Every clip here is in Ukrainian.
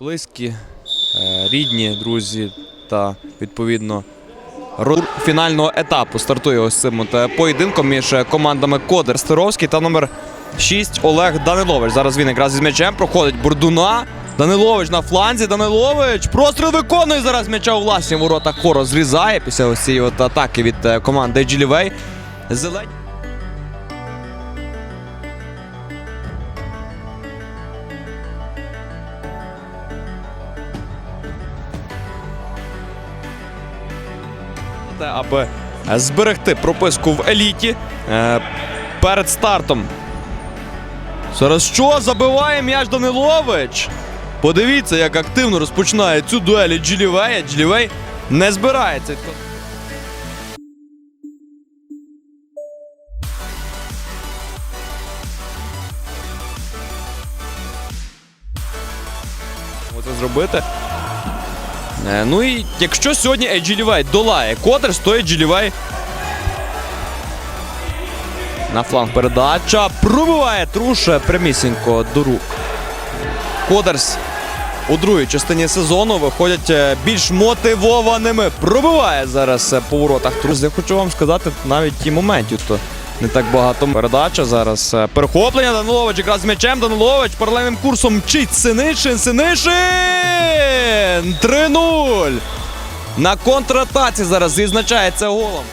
Близькі, е, рідні, друзі та відповідно ро- фінального етапу стартує ось цим е, поєдинком між е, командами Кодер Стеровський та номер 6 Олег Данилович. Зараз він якраз із м'ячем проходить Бурдуна. Данилович на фланзі. Данилович простріл виконує зараз м'яча у власні ворота. Хоро зрізає після ось цієї от атаки від команди Джилівей. Зелень. Те, аби зберегти прописку в еліті е, перед стартом. Зараз що? Забиває м'яч Данилович. Подивіться, як активно розпочинає цю дуель Джилівея. Джилівей не збирається. Це зробити. Е, Ну і якщо сьогодні Еджілівей долає Кодерс, то Еджілівей на фланг передача. Пробиває Труша прямісінько до рук. Кодерс у другій частині сезону виходять е, більш мотивованими. Пробиває зараз е, по воротах Трус. Я хочу вам сказати, навіть ті моментів то не так багато. Передача зараз. Перехоплення Данилович якраз з м'ячем. Данилович паралельним курсом мчить Синишин. Синишин! 3-0. На контратаці зараз відзначається голом.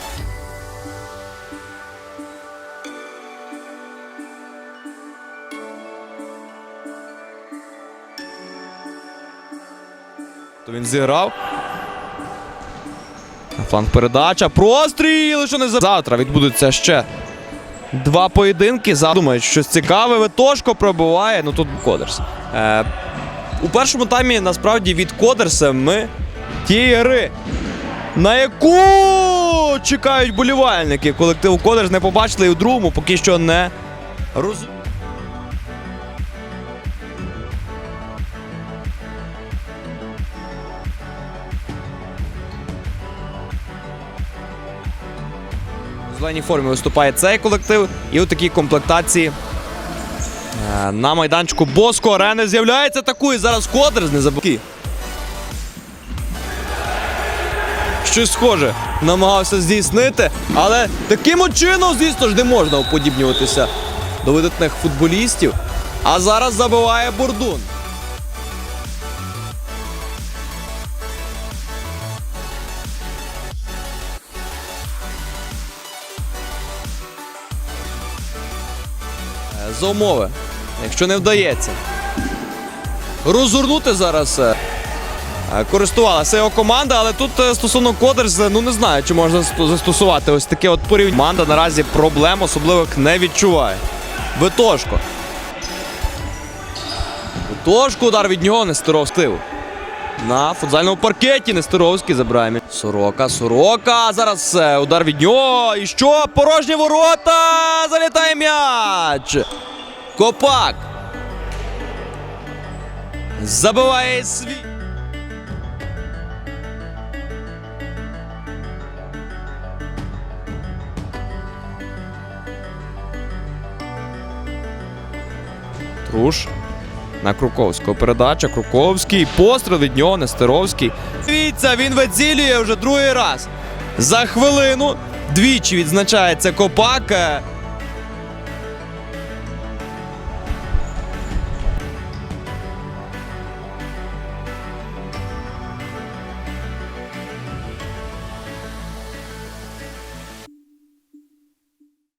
То він зіграв. Фланг передача. Простріл! Що не за... Завтра відбудуться ще два поєдинки. За- Думають, щось цікаве. Ветошко пробиває. Ну тут Кодерс. Е, у першому таймі насправді від Кодерса ми тієї на яку чекають болівальники. Колективу Кодерс не побачили і у другому поки що не розуміють. Зеленій формі виступає цей колектив. І у такій комплектації на майданчику Боско арени з'являється атакує. Зараз Кодерс не забув. Щось схоже намагався здійснити, але таким чином, звісно ж, не можна уподібнюватися до видатних футболістів. А зараз забиває Бурдун. За умови, якщо не вдається. Розгорнути зараз. е, Е, Користувалася його команда, але тут е, стосовно Кодерс, е, ну не знаю, чи можна застосувати ось таке от порівняння. Команда наразі проблем особливих не відчуває. Витошко. Витошко, удар від нього Нестеровський. На футзальному паркеті Нестеровський забирає. м'яч. Сорока, Сорока. Зараз удар від нього. І що? Порожні ворота! Залітає м'яч. Копак. Забиває свій. Труш. На Круковського передача. Круковський. Постріл від нього Нестеровський. Дивіться, він вицілює вже другий раз. За хвилину двічі відзначається Копак. Е,